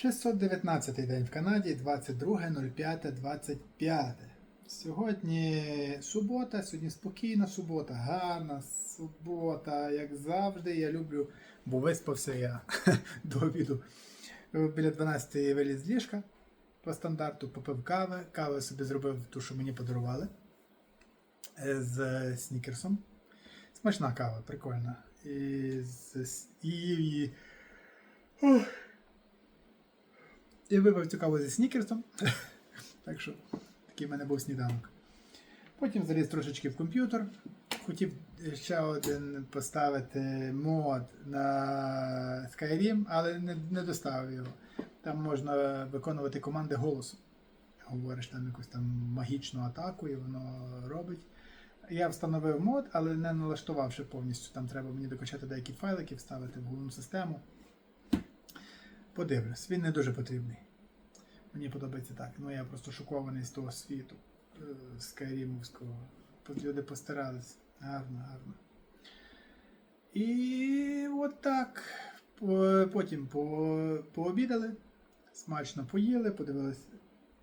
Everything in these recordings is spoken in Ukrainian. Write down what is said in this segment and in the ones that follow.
619 день в Канаді, 22.05.25. Сьогодні субота, сьогодні спокійна субота, гарна субота, як завжди. Я люблю, бо виспався я до обіду. Біля 12 виліз з ліжка по стандарту, попив кави. Кави собі зробив ту, що мені подарували е, з снікерсом. Смачна кава, прикольна. І, з, і, і. І випив цю каву зі снікерсом. так що такий в мене був сніданок. Потім заліз трошечки в комп'ютер. Хотів ще один поставити мод на Skyrim, але не, не доставив його. Там можна виконувати команди голосом. Говориш там якусь там магічну атаку, і воно робить. Я встановив мод, але не налаштував ще повністю. Там треба мені докачати деякі файлики, вставити в головну систему. Подивлюсь, він не дуже потрібний. Мені подобається так. Ну я просто шокований з того світу е, скайрімовського. Люди постарались. Гарно, гарно. І от так. Потім по, пообідали, смачно поїли, подивились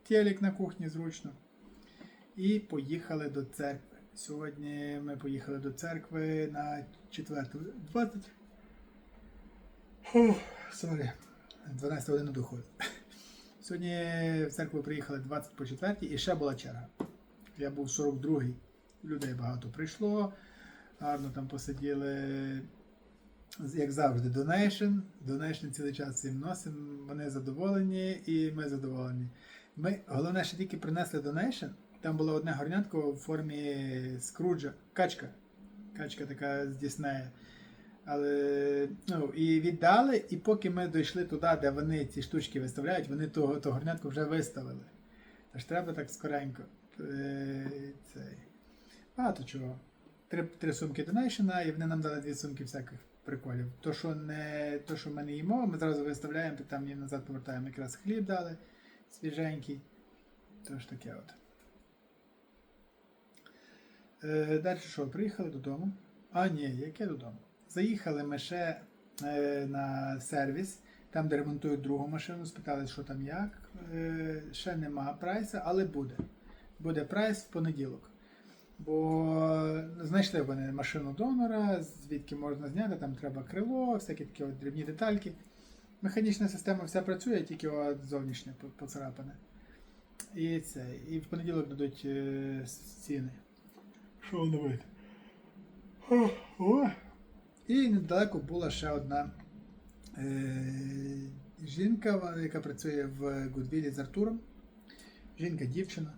телек на кухні зручно. І поїхали до церкви. Сьогодні ми поїхали до церкви на 4. 20. Фух, Сорі. 12 годину доходить. Сьогодні в церкву приїхали 20 по 4 і ще була черга. Я був 42-й. Людей багато прийшло. Гарно там посиділи. Як завжди, донейшн. Донейшн цілий час всім носимо. Вони задоволені і ми задоволені. Ми, головне, що тільки принесли донейшн. Там було одне горнятко в формі скруджа. Качка. Качка така з Діснея. Але ну, і віддали, і поки ми дійшли туди, де вони ці штучки виставляють, вони того, того горнятку вже виставили. Тож треба так скоренько. Е, цей. Багато чого. Три, три сумки донейшена, і вони нам дали дві сумки всяких приколів. То, що не то, що ми не їмо, ми зразу виставляємо, там їм назад повертаємо. Якраз хліб дали свіженький. Тож таке от. Е, далі що, приїхали додому. А, ні, яке додому? Заїхали ми ще е, на сервіс, там, де ремонтують другу машину, спитали, що там як. Е, ще нема прайса, але буде. Буде прайс в понеділок. Бо знайшли вони машину донора, звідки можна зняти, там треба крило, всякі такі от дрібні детальки. Механічна система вся працює, тільки от зовнішнє поцарапане. І це. І в понеділок дадуть е, ціни. Що воно вийде? О. І недалеко була ще одна е, жінка, яка працює в Гудвілі з Артуром. Жінка, дівчина.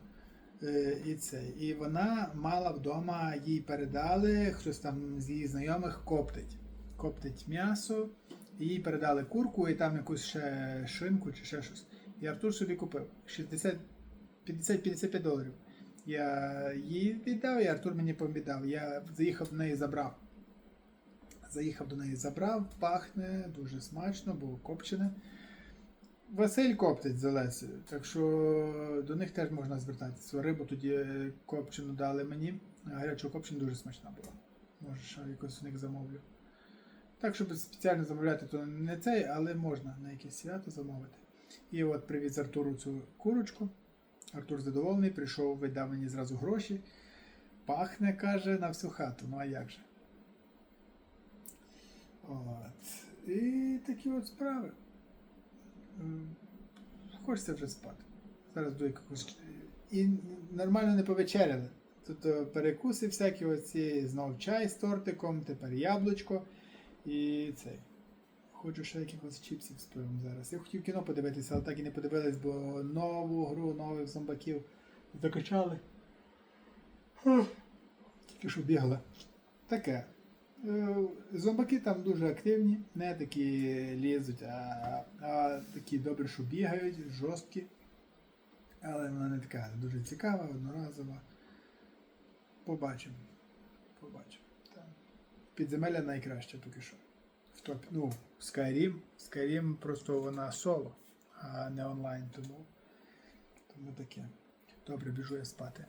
Е, і, це. і вона мала вдома, їй передали, хтось там з її знайомих коптить. Коптить м'ясо, їй передали курку і там якусь ще шинку чи ще щось. І Артур собі купив 60 50-55 доларів. Я їй віддав, і Артур мені повіддав. Я заїхав до неї забрав. Заїхав до неї, забрав, пахне дуже смачно, бо копчене. Василь коптить з Олесею, так що до них теж можна звертатися. Рибу тоді е, копчену дали мені. Гарячу копчену дуже смачна була. Може, що якось у них замовлю. Так, щоб спеціально замовляти, то не цей, але можна на якесь свято замовити. І от привіз Артуру цю курочку. Артур задоволений, прийшов, видав мені зразу гроші. Пахне, каже, на всю хату. Ну а як же? От. І такі от справи. Хочеться вже спати. Зараз до якогось. І нормально не повечеряли. Тут е, перекуси всякі оці, знов чай з тортиком, тепер яблучко і цей. Хочу ще якихось чіпсів з пивом зараз. Я хотів кіно подивитися, але так і не подивились, бо нову гру, нових зомбаків закачали. Тільки що бігла. Таке. Е, Зомбаки там дуже активні, не такі лізуть, а, а такі добре, що бігають, жорсткі. Але вона не така дуже цікава, одноразова. Побачимо. Побачимо. Так. Підземелля найкраще поки що. В топ, ну, Skyrim. Skyrim просто вона соло, а не онлайн, тому, тому таке. Добре, біжу я спати.